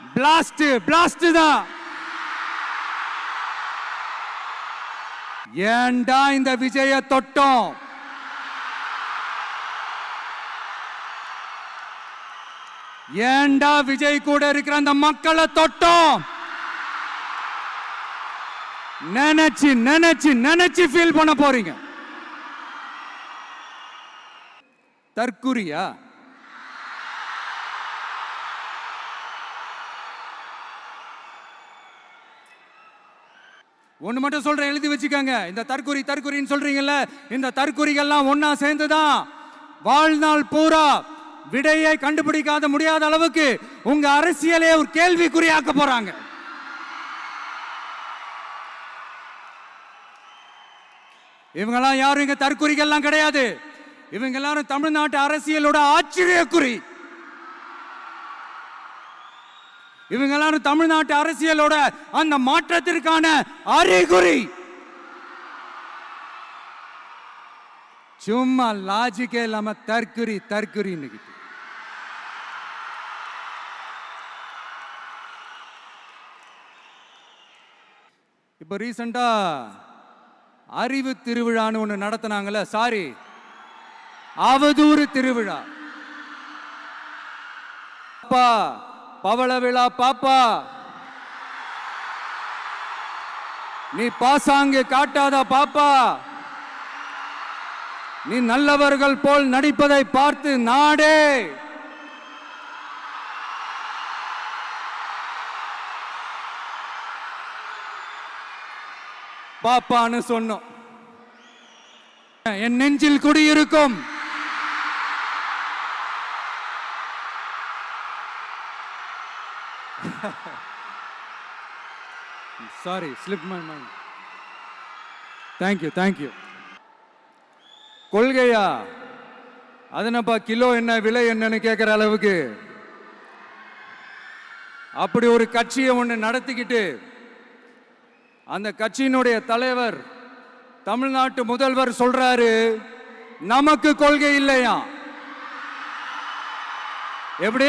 Blast blast தான் ஏன்டா இந்த விஜய தொட்டோம்? ஏண்டா விஜய் கூட இருக்கிற அந்த மக்களை தொட்டோம்? நினைச்சு நினைச்சு நினைச்சு ஃபீல் பண்ண போறீங்க. தற்குறியா? ஒன்று மட்டும் சொல்கிறேன் எழுதி வச்சுக்கோங்க. இந்த தற்குறி தற்குறின்னு சொல்றீங்கல்ல இந்த தற்குறிகள்லாம் சேர்ந்து தான் வாழ்நாள் பூரா விடையை கண்டுபிடிக்காத முடியாத அளவுக்கு உங்கள் அரசியலே ஒரு கேள்விக்குறியாக்க போகிறாங்க இவங்கெல்லாம் யாரும் இங்கே தற்குறிகள்லாம் கிடையாது. இவங்க எல்லாரும் தமிழ்நாட்டு அரசியலோட ஆச்சரியக்குறி. இவங்க எல்லாரும் தமிழ்நாட்டு அரசியலோட அந்த மாற்றத்திற்கான அறிகுறி. சும்மா லாஜிக்கே இல்லாம தற்குறி தற்குறின்னு இப்போ ரீசண்டா அறிவு திருவிழான்னு ஒன்று நடத்தினாங்கல்ல சாரி அவதூறு திருவிழா. அப்பா பவள விழா பாப்பா. நீ பாசாங்கு காட்டாத பாப்பா. நீ நல்லவர்கள் போல் நடிப்பதை பார்த்து நாடே. பாப்பான்னு சொன்னோம். என் நெஞ்சில் குடியிருக்கும். Sorry slip my mind thank you thank you கொள்கையா? அதனப்பா கிலோ என்ன விலை என்னன்னு கேட்குற அளவுக்கு? அப்படி ஒரு கட்சியை ஒன்று நடத்திக்கிட்டு அந்த கட்சியினுடைய தலைவர் தமிழ்நாட்டு முதல்வர் சொல்றாரு நமக்கு கொள்கை இல்லையா எப்படி?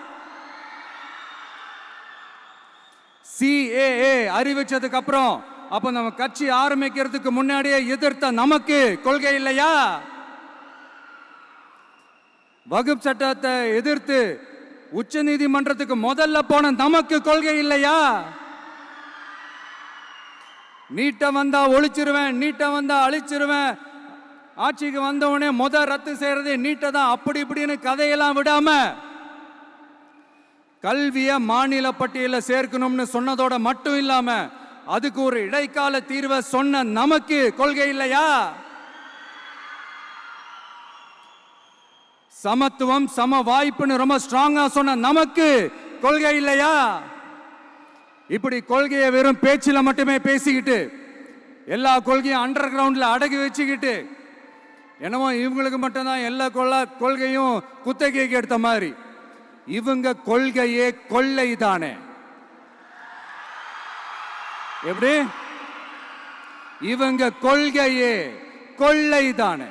சிஏஏ அறிவிச்சதுக்கு அப்புறம் அப்ப நம்ம கட்சி ஆரம்பிக்கிறதுக்கு முன்னாடியே எதிர்த்த நமக்கு கொள்கை இல்லையா? வகுப்பு சட்டத்தை எதிர்த்து உச்ச நீதிமன்றத்துக்கு முதல்ல போன நமக்கு கொள்கை இல்லையா? நீட்டை வந்தா ஒழிச்சிருவேன் நீட்ட வந்தா அழிச்சிருவேன். ஆட்சிக்கு வந்தவனே முத ரத்து செய்யறது நீட்டை தான் அப்படி இப்படின்னு கதையெல்லாம் விடாம கல்வியை மாநில பட்டியலில் சேர்க்கணும்னு சொன்னதோட மட்டும் இல்லாம அதுக்கு ஒரு இடைக்கால தீர்வை சொன்ன நமக்கு கொள்கை இல்லையா? சமத்துவம் சம வாய்ப்புன்னு ரொம்ப ஸ்ட்ராங்கா சொன்ன நமக்கு கொள்கை இல்லையா? இப்படி கொள்கையை வெறும் பேச்சில் மட்டுமே பேசிக்கிட்டு எல்லா கொள்கையும் அண்டர் கிரவுண்ட்ல அடகி வச்சுக்கிட்டு என்னமோ இவங்களுக்கு மட்டும்தான் எல்லா கொள்ள கொள்கையும் குத்தகைக்கு எடுத்த மாதிரி. இவங்க கொள்கையே கொள்ளை தானே எப்படி? இவங்க கொள்கையே கொள்ளை தானே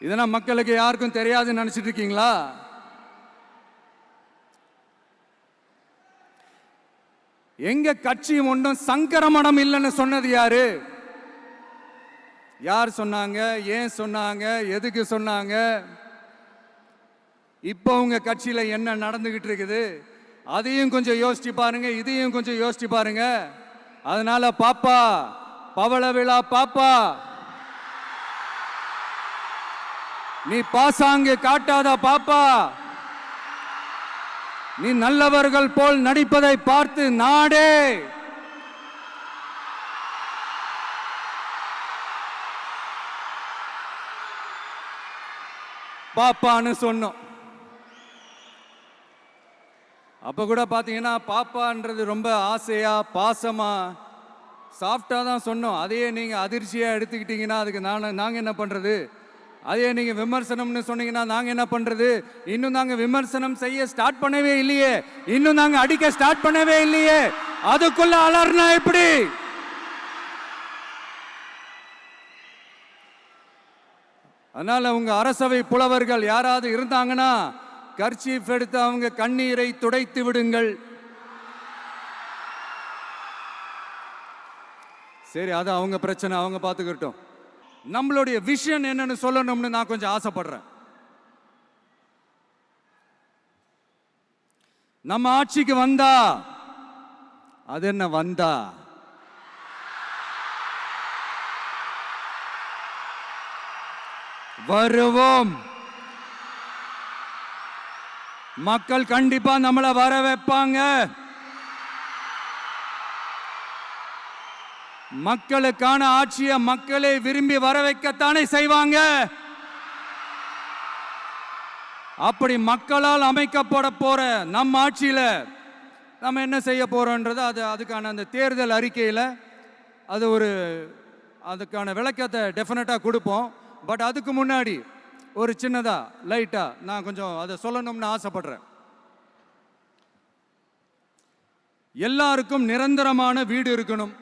இதெல்லாம் மக்களுக்கு யாருக்கும் தெரியாதுன்னு நினைச்சிட்டு இருக்கீங்களா? எங்க கட்சி ஒன்றும் சங்கரமணம் இல்லைன்னு சொன்னது யாரு? யார் சொன்னாங்க? ஏன் சொன்னாங்க? எதுக்கு சொன்னாங்க? இப்போ உங்கள் கட்சியில் என்ன நடந்துக்கிட்டு இருக்குது? அதையும் கொஞ்சம் யோசிச்சு பாருங்க இதையும் கொஞ்சம் யோசிச்சு பாருங்க. அதனால பாப்பா பவள விழா பாப்பா. நீ பாசாங்கு காட்டாத பாப்பா. நீ நல்லவர்கள் போல் நடிப்பதை பார்த்து நாடே. பாப்பான்னு சொன்னோம். அப்போ கூட பார்த்தீங்கன்னா பாப்பான்றது ரொம்ப ஆசையாக பாசமாக சாஃப்டாக தான் சொன்னோம். அதையே நீங்கள் அதிர்ச்சியாக எடுத்துக்கிட்டிங்கன்னா அதுக்கு நான் நாங்கள் என்ன பண்ணுறது அதையே நீங்கள் விமர்சனம்னு சொன்னீங்கன்னா நாங்கள் என்ன பண்ணுறது இன்னும் நாங்கள் விமர்சனம் செய்ய ஸ்டார்ட் பண்ணவே இல்லையே. இன்னும் நாங்கள் அடிக்க ஸ்டார்ட் பண்ணவே இல்லையே. அதுக்குள்ள அலர்னா எப்படி? அதனால் உங்கள் அரசவை புலவர்கள் யாராவது இருந்தாங்கன்னா கர்ச்சீஃப் எடுத்து அவங்க கண்ணீரை துடைத்து விடுங்கள். சரி அது அவங்க பிரச்சனை அவங்க பார்த்துக்கிட்டோம். நம்மளுடைய விஷன் என்னன்னு சொல்லணும்னு நான் கொஞ்சம் ஆசைப்படுறேன். நம்ம ஆட்சிக்கு வந்தா அது என்ன வந்தா? வருவோம். மக்கள் கண்டிப்பா நம்மளை வர வைப்பாங்க. மக்களுக்கான ஆட்சியை மக்களை விரும்பி வர வைக்கத்தானே செய்வாங்க. அப்படி மக்களால் அமைக்கப்பட போற நம் ஆட்சியில நம்ம என்ன செய்ய போறோன்றது அது அதுக்கான அந்த தேர்தல் அறிக்கையில் அது ஒரு அதுக்கான விளக்கத்தை டெஃபினட்டாக கொடுப்போம். பட் அதுக்கு முன்னாடி ஒரு சின்னதா லைட்டா நான் கொஞ்சம் அதை சொல்லணும்னு ஆசைப்படுறேன். எல்லாருக்கும் நிரந்தரமான வீடு இருக்கணும்.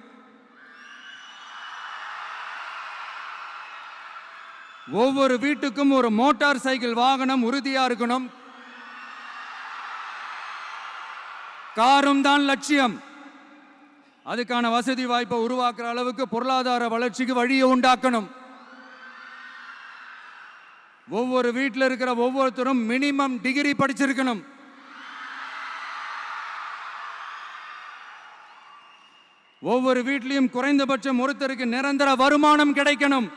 ஒவ்வொரு வீட்டுக்கும் ஒரு மோட்டார் சைக்கிள் வாகனம் உறுதியா இருக்கணும். காரும் தான் லட்சியம். அதுக்கான வசதி வாய்ப்பை உருவாக்குற அளவுக்கு பொருளாதார வளர்ச்சிக்கு வழியை உண்டாக்கணும். ஒவ்வொரு வீட்டில் இருக்கிற ஒவ்வொருத்தரும் மினிமம் டிகிரி படிச்சிருக்கணும். ஒவ்வொரு வீட்லையும் குறைந்தபட்சம் ஒருத்தருக்கு நிரந்தர வருமானம் கிடைக்கணும்.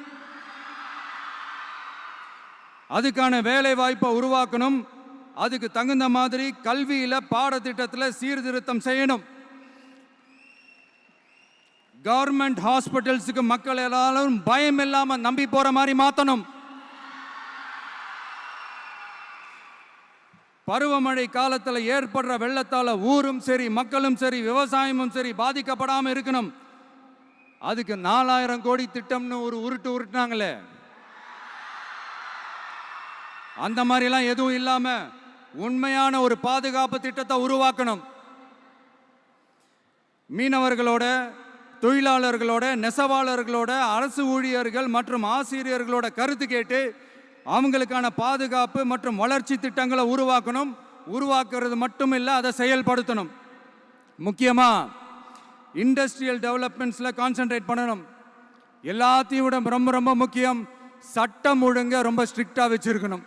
அதுக்கான வேலை வாய்ப்பை உருவாக்கணும். அதுக்கு தகுந்த மாதிரி கல்வியில பாடத்திட்டத்தில் சீர்திருத்தம் செய்யணும். கவர்மெண்ட் ஹாஸ்பிட்டல்ஸுக்கு மக்கள் எல்லாரும் பயம் இல்லாமல் நம்பி போற மாதிரி மாற்றணும் பருவமழை காலத்தில் ஏற்படுற வெள்ளத்தால் ஊரும் சரி மக்களும் சரி விவசாயமும் சரி பாதிக்கப்படாமல் இருக்கணும். அதுக்கு நாலாயிரம் கோடி திட்டம்னு ஒரு உருட்டு உருட்டினாங்களே. அந்த மாதிரிலாம் எதுவும் இல்லாமல் உண்மையான ஒரு பாதுகாப்பு திட்டத்தை உருவாக்கணும். மீனவர்களோட தொழிலாளர்களோட நெசவாளர்களோட அரசு ஊழியர்கள் மற்றும் ஆசிரியர்களோட கருத்து கேட்டு அவங்களுக்கான பாதுகாப்பு மற்றும் வளர்ச்சி திட்டங்களை உருவாக்கணும். உருவாக்குறது மட்டும் இல்லை அதை செயல்படுத்தணும். முக்கியமாக இண்டஸ்ட்ரியல் டெவலப்மெண்ட்ஸில் கான்சென்ட்ரேட் பண்ணணும். எல்லாத்தையும் விட ரொம்ப ரொம்ப முக்கியம் சட்டம் ஒழுங்க ரொம்ப ஸ்ட்ரிக்டாக வச்சுருக்கணும்.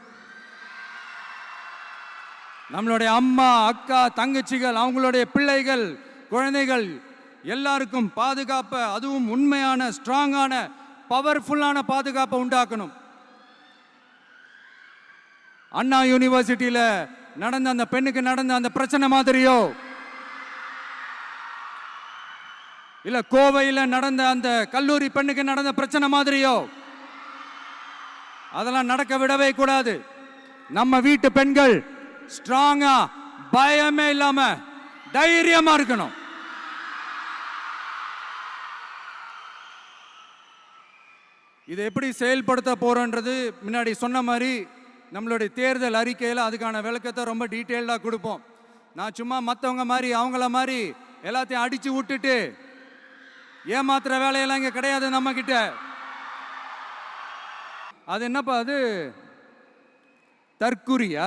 நம்மளுடைய அம்மா அக்கா தங்கச்சிகள் அவங்களுடைய பிள்ளைகள் குழந்தைகள் எல்லாருக்கும் பாதுகாப்பை அதுவும் உண்மையான ஸ்ட்ராங்கான பவர்ஃபுல்லான பாதுகாப்பை உண்டாக்கணும். அண்ணா யூனிவர்சிட்டியில நடந்த அந்த பெண்ணுக்கு நடந்த அந்த பிரச்சனை மாதிரியோ இல்ல கோவையில நடந்த அந்த கல்லூரி பெண்ணுக்கு நடந்த பிரச்சனை மாதிரியோ அதெல்லாம் நடக்க விடவே கூடாது. நம்ம வீட்டு பெண்கள் ஸ்ட்ராங்கா பயமே இல்லாம தைரியமா இருக்கணும். இதை எப்படி செயல்படுத்த போறோன்றது முன்னாடி சொன்ன மாதிரி நம்மளுடைய தேர்தல் அறிக்கையில் அதுக்கான விளக்கத்தை ரொம்ப டீட்டெயில்டாக கொடுப்போம். நான் சும்மா மற்றவங்க மாதிரி அவங்கள மாதிரி எல்லாத்தையும் அடித்து விட்டுட்டு ஏமாத்துற வேலையெல்லாம் இங்கே கிடையாது நம்மக்கிட்ட அது என்னப்பா அது? தற்குறியா?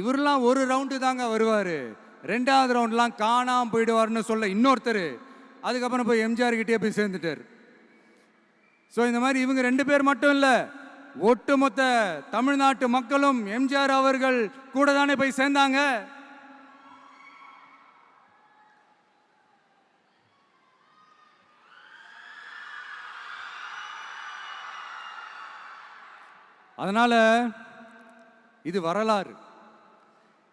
இவரெல்லாம் ஒரு ரவுண்டு தாங்க வருவார். ரெண்டாவது ரவுண்ட்லாம் காணாமல் போயிடுவார்னு சொல்ல இன்னொருத்தர். அதுக்கப்புறம் போய் எம்ஜிஆர் கிட்டே போய் சேர்ந்துட்டார். ஸோ இந்த மாதிரி இவங்க ரெண்டு பேர் மட்டும் இல்லை ஒட்டுமொத்த தமிழ்நாட்டு மக்களும் எம்ஜிஆர் அவர்கள் கூட தானே போய் சேர்ந்தாங்க. அதனால் இது வரலாறு.